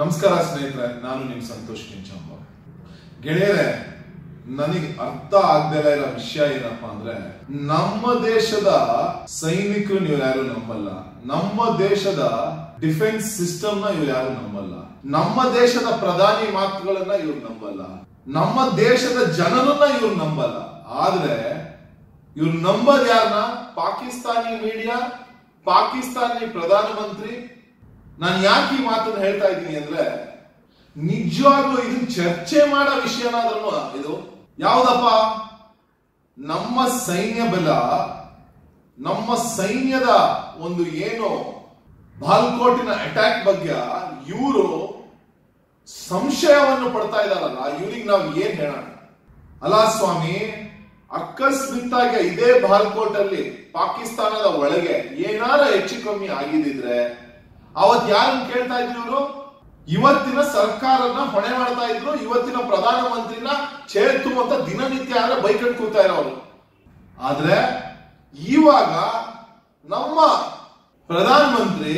ನಮಸ್ಕಾರ ಸ್ನೇಹಿತರೆ, ನಾನು ನಿಮ್ ಸಂತೋಷ್ ಕಿಂಚಮ್ಮ. ಗೆಳೆಯರೆ, ನನಗೆ ಅರ್ಥ ಆಗ್ದೇ ಇರೋ ವಿಷಯ ಏನಪ್ಪಾ ಅಂದ್ರೆ, ನಮ್ಮ ದೇಶದ ಸೈನಿಕರು ನೀವು ಯಾರು ನಂಬಲ್ಲ. ನಮ್ಮ ದೇಶದ ಡಿಫೆನ್ಸ್ ಸಿಸ್ಟಮ್ನ ಇವ್ರು ಯಾರು ನಂಬಲ್ಲ. ನಮ್ಮ ದೇಶದ ಪ್ರಧಾನಿ ಮಾತುಗಳನ್ನ ಇವ್ರು ನಂಬಲ್ಲ. ನಮ್ಮ ದೇಶದ ಜನರನ್ನ ಇವ್ರು ನಂಬಲ್ಲ. ಆದ್ರೆ, ಇವ್ರು ನಂಬದ್ ಯಾರನ್ನ ಪಾಕಿಸ್ತಾನಿ ಮೀಡಿಯಾ ಪಾಕಿಸ್ತಾನಿ ಪ್ರಧಾನಮಂತ್ರಿ ನಾನು ಯಾಕೆ ಈ ಮಾತನ್ನು ಹೇಳ್ತಾ ಇದ್ದೀನಿ ಅಂದ್ರೆ, ನಿಜವಾಗ್ಲೂ ಇದನ್ನ ಚರ್ಚೆ ಮಾಡೋ ವಿಷಯನಾದ್ರೂ ಇದು ಯಾವ್ದಪ್ಪ? ನಮ್ಮ ಸೈನ್ಯ ಬಲ, ನಮ್ಮ ಸೈನ್ಯದ ಒಂದು ಏನು, ಬಾಲ್ಕೋಟಿನ ಅಟ್ಯಾಕ್ ಬಗ್ಗೆ ಇವರು ಸಂಶಯವನ್ನು ಪಡ್ತಾ ಇದಾರಲ್ಲ ಇವ್ರಿಗೆ ನಾವು ಏನ್ ಹೇಳೋಣ? ಅಲ್ಲ ಸ್ವಾಮಿ, ಅಕಸ್ಮಿತ್ತಾಗಿ ಇದೇ ಬಾಲ್ಕೋಟ್ ಅಲ್ಲಿ ಪಾಕಿಸ್ತಾನದ ಒಳಗೆ ಏನಾರ ಹೆಚ್ಚು ಕಮ್ಮಿ ಆಗಿದ್ರೆ ಅವತ್ ಯಾರು ಕೇಳ್ತಾ ಇದ್ರು ಇವತ್ತಿನ ಸರ್ಕಾರನ ಹೊಣೆ ಮಾಡ್ತಾ ಇದ್ರು, ಇವತ್ತಿನ ಪ್ರಧಾನಮಂತ್ರಿನ ಚೇತು ಅಂತ ದಿನನಿತ್ಯ ಆದ್ರೆ ಬೈಕಟ್ ಕೂತಾ ಇರೋರು. ಆದ್ರೆ ಇವಾಗ ನಮ್ಮ ಪ್ರಧಾನಮಂತ್ರಿ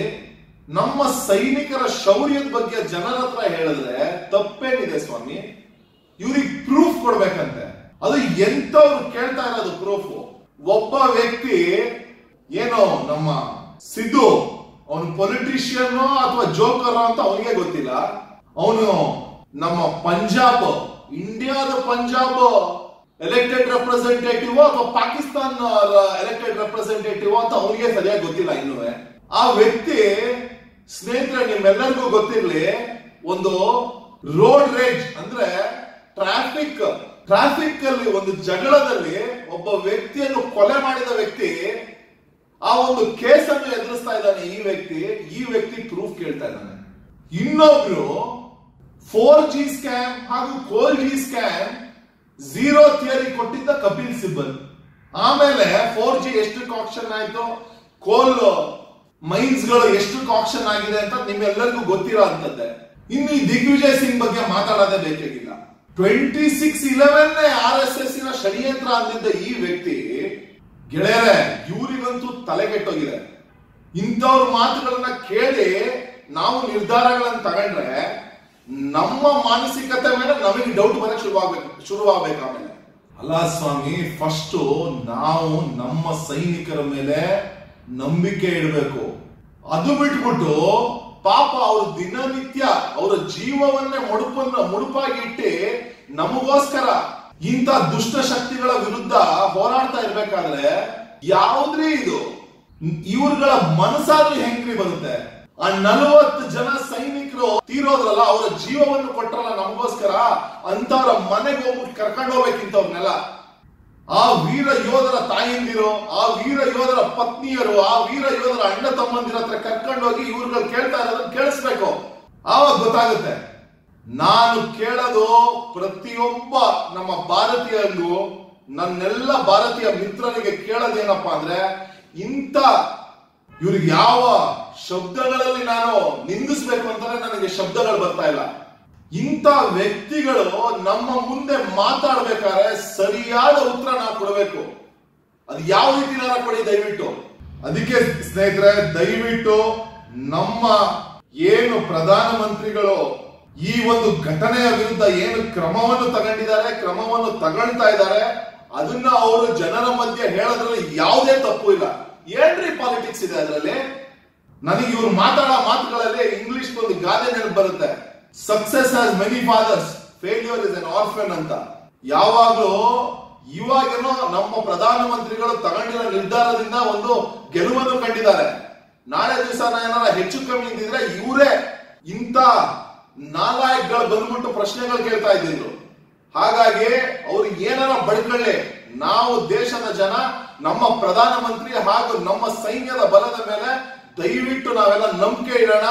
ನಮ್ಮ ಸೈನಿಕರ ಶೌರ್ಯದ ಬಗ್ಗೆ ಜನರ ಹತ್ರ ಹೇಳಿದ್ರೆ ತಪ್ಪೇನಿದೆ ಸ್ವಾಮಿ? ಇವ್ರಿಗೆ ಪ್ರೂಫ್ ಕೊಡ್ಬೇಕಂತೆ. ಅದು ಎಂತವ್ರು ಕೇಳ್ತಾ ಇರೋದು ಪ್ರೂಫ್ ಒಬ್ಬ ವ್ಯಕ್ತಿ ಏನೋ ನಮ್ಮ ಸಿದ್ದು ಅವನು ಪೊಲಿಟಿಷಿಯನ್ ಅಥವಾ ಜೋಕರ್ ಅಂತ ಅವನಿಗೆ ಗೊತ್ತಿಲ್ಲ. ಅವನು ನಮ್ಮ ಪಂಜಾಬ್ ಇಂಡಿಯಾದ ಪಂಜಾಬ್ ಎಲೆಕ್ಟೆಡ್ ರೆಪ್ರೆಸೆಂಟೇಟಿವ್ ಅಥವಾ ಪಾಕಿಸ್ತಾನ್ ಎಲೆಕ್ಟೆಡ್ ರೆಪ್ರೆಸೆಂಟೇಟಿವ್ ಅಂತ ಅವನಿಗೆ ಸರಿಯಾಗಿ ಗೊತ್ತಿಲ್ಲ ಇನ್ನೂ. ಆ ವ್ಯಕ್ತಿ ಸ್ನೇಹಿತರೆ, ನಿಮ್ಮೆಲ್ಲರಿಗೂ ಗೊತ್ತಿರ್ಲಿ, ಒಂದು ರೋಡ್ ರೇಜ್ ಅಂದ್ರೆ ಟ್ರಾಫಿಕ್ ಟ್ರಾಫಿಕ್ ಅಲ್ಲಿ ಒಂದು ಜಗಳದಲ್ಲಿ ಒಬ್ಬ ವ್ಯಕ್ತಿಯನ್ನು ಕೊಲೆ ಮಾಡಿದ ವ್ಯಕ್ತಿ ಆ ಒಂದು ಕೇಸನ್ನು ಎದುರಿಸ್ತಾ ಇದ್ದಾನೆ ಈ ವ್ಯಕ್ತಿ ಈ ವ್ಯಕ್ತಿ ಪ್ರೂಫ್ ಕೇಳ್ತಾ ಇದ್ದಾನೆ. ಇನ್ನೊಬ್ರು ಫೋರ್ ಜಿ ಸ್ಕ್ಯಾಮ್ ಹಾಗೂ four G scam zero theory ಕೊಟ್ಟಿದ್ದ ಕಪಿಲ್ ಸಿಬ್ಬಲ್. ಆಮೇಲೆ ಫೋರ್ ಜಿ ಎಷ್ಟು ಕಾಕ್ಷನ್ ಆಯ್ತು, ಕೋಲ್ ಮೈನ್ಸ್ಗಳು ಎಷ್ಟು ಕಾಕ್ಷನ್ ಆಗಿದೆ ಅಂತ ನಿಮ್ಮೆಲ್ಲರಿಗೂ ಗೊತ್ತಿರೋ ಅಂತದ್ದೆ ಇನ್ನು ಈ ದಿಗ್ವಿಜಯ್ ಸಿಂಗ್ ಬಗ್ಗೆ ಮಾತಾಡೋದೇ ಬೇಕಾಗಿಲ್ಲ. Twenty six eleven R S ಎಸ್ನ ಷಡ್ಯಂತ್ರ ಅಂದಿದ್ದ ಈ ವ್ಯಕ್ತಿ, ಗೆಳೆಯರೆ ಇವರಿಗಂತೂ ತಲೆಗೆಟ್ಟೋಗಿದೆ. ಇಂಥವ್ರ ಮಾತುಗಳನ್ನ ಕೇಳಿ ನಾವು ನಿರ್ಧಾರಗಳನ್ನ ತಗೊಂಡ್ರೆ ನಮ್ಮ ಮಾನಸಿಕತೆ ಮೇಲೆ ನಮಗೆ ಡೌಟ್ ಬರಕ್ ಶುರುವಾಗ್ಬೇಕು ಶುರುವಾಗಬೇಕು ಆಮೇಲೆ. ಅಲ್ಲ ಸ್ವಾಮಿ ಫಸ್ಟ್ ನಾವು ನಮ್ಮ ಸೈನಿಕರ ಮೇಲೆ ನಂಬಿಕೆ ಇಡಬೇಕು. ಅದು ಬಿಟ್ಬಿಟ್ಟು ಪಾಪ ಅವರು ದಿನನಿತ್ಯ ಅವರ ಜೀವವನ್ನೇ ಮುಡುಪನ್ನ, ಮುಡುಪಾಗಿ ಇಟ್ಟಿ ನಮಗೋಸ್ಕರ ಇಂಥ ದುಷ್ಟ ಶಕ್ತಿಗಳ ವಿರುದ್ಧ ಹೋರಾಡ್ತಾ ಇರ್ಬೇಕಾದ್ರೆ ಯಾವ್ದ್ರಿ ಇದು, ಇವ್ರಗಳ ಮನಸ್ಸಾದ್ರೂ ಹೆಂಗ್ರಿ ಬರುತ್ತೆ? ಆ ನಲವತ್ತು ಜನ ಸೈನಿಕರು ತೀರೋದ್ರಲ್ಲ, ಅವರ ಜೀವವನ್ನು ಕೊಟ್ರಲ್ಲ ನಮಗೋಸ್ಕರ? ಅಂತವ್ರ ಮನೆಗೆ ಹೋಗ್ಬಿಟ್ಟು ಕರ್ಕೊಂಡು ಹೋಗ್ಬೇಕಿಂತವ್ರನ್ನೆಲ್ಲ ಆ ವೀರ ಯೋಧರ ತಾಯಿಂದಿರು, ಆ ವೀರ ಯೋಧರ ಪತ್ನಿಯರು, ಆ ವೀರ ಯೋಧರ ಅಣ್ಣ ತಮ್ಮಂದಿರ ಹತ್ರ ಕರ್ಕೊಂಡು ಹೋಗಿ ಇವ್ರುಗಳು ಕೇಳ್ತಾ ಇರೋದನ್ನ ಕೇಳಿಸ್ಬೇಕು. ಆವಾಗ ಗೊತ್ತಾಗುತ್ತೆ. ನಾನು ಕೇಳೋದು ಪ್ರತಿಯೊಬ್ಬ ನಮ್ಮ ಭಾರತೀಯರಿಗೂ ನನ್ನೆಲ್ಲ ಭಾರತೀಯ ಮಿತ್ರರಿಗೆ ಕೇಳೋದೇನಪ್ಪ ಅಂದ್ರೆ, ಇಂಥ ಇವ್ರಿಗೆ ಯಾವ ಶಬ್ದಗಳಲ್ಲಿ ನಾನು ನಿಂದಿಸ್ಬೇಕು ಅಂತಾರೆ ನನಗೆ ಶಬ್ದಗಳು ಬರ್ತಾ ಇಲ್ಲ. ಇಂಥ ವ್ಯಕ್ತಿಗಳು ನಮ್ಮ ಮುಂದೆ ಮಾತಾಡ್ಬೇಕಾದ್ರೆ ಸರಿಯಾದ ಉತ್ತರ ನಾವು ಕೊಡಬೇಕು. ಅದು ಯಾವ ರೀತಿ ನಾನು ಕೊಡಿ ದಯವಿಟ್ಟು? ಅದಕ್ಕೆ ಸ್ನೇಹಿತರೆ, ದಯವಿಟ್ಟು ನಮ್ಮ ಏನು ಪ್ರಧಾನಮಂತ್ರಿಗಳು ಈ ಒಂದು ಘಟನೆಯ ವಿರುದ್ಧ ಏನು ಕ್ರಮವನ್ನು ತಗೊಂಡಿದ್ದಾರೆ, ಕ್ರಮವನ್ನು ತಗೊಳ್ತಾ ಇದ್ದಾರೆ ಅದನ್ನ ಅವರು ಜನರ ಮಧ್ಯೆ ಹೇಳೋದ್ರಲ್ಲಿ ಯಾವುದೇ ತಪ್ಪು ಇಲ್ಲ. ಏನ್ರಿ ಪಾಲಿಟಿಕ್ಸ್ ಇದೆ ಅದರಲ್ಲಿ? ನನಗೆ ಇವ್ರು ಮಾತಾಡೋ ಮಾತುಗಳಲ್ಲಿ ಇಂಗ್ಲಿಷ್ ಒಂದು ಗಾದೆ ನೆನಪು ಬರುತ್ತೆ. Success has many fathers failure is an orphan ಅಂತ. ಯಾವಾಗಲೂ ಇವಾಗೇನೋ ನಮ್ಮ ಪ್ರಧಾನಮಂತ್ರಿಗಳು ತಗೊಂಡಿರೋ ನಿರ್ಧಾರದಿಂದ ಒಂದು ಗೆಲುವನ್ನು ಕಂಡಿದ್ದಾರೆ. ನಾಳೆ ದಿವಸ ಏನಾರ ಹೆಚ್ಚು ಕಮ್ಮಿ ಇದ್ದಿದ್ರೆ ಇವರೇ ಇಂಥ ನಾಲಾಯಕ್ಗಳು ಬಂದ್ಬಿಟ್ಟು ಪ್ರಶ್ನೆಗಳು ಕೇಳ್ತಾ ಇದ್ದಿದ್ರು. ಹಾಗಾಗಿ ಅವರು ಏನಾರ ಬಡ್ಕೊಳ್ಳಿ ನಾವು ದೇಶದ ಜನ, ನಮ್ಮ ಪ್ರಧಾನಮಂತ್ರಿ ಹಾಗೂ ನಮ್ಮ ಸೈನ್ಯದ ಬಲದ ಮೇಲೆ ದಯವಿಟ್ಟು ನಾವೆಲ್ಲ ನಂಬಿಕೆ ಇಡೋಣ.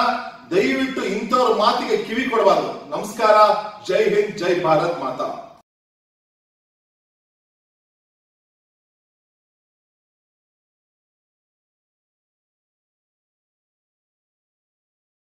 ದಯವಿಟ್ಟು ಇಂಥವ್ರ ಮಾತಿಗೆ ಕಿವಿ ಕೊಡಬಾರ್ದು ನಮಸ್ಕಾರ. ಜೈ ಹಿಂದ್, ಜೈ ಭಾರತ್ ಮಾತಾ.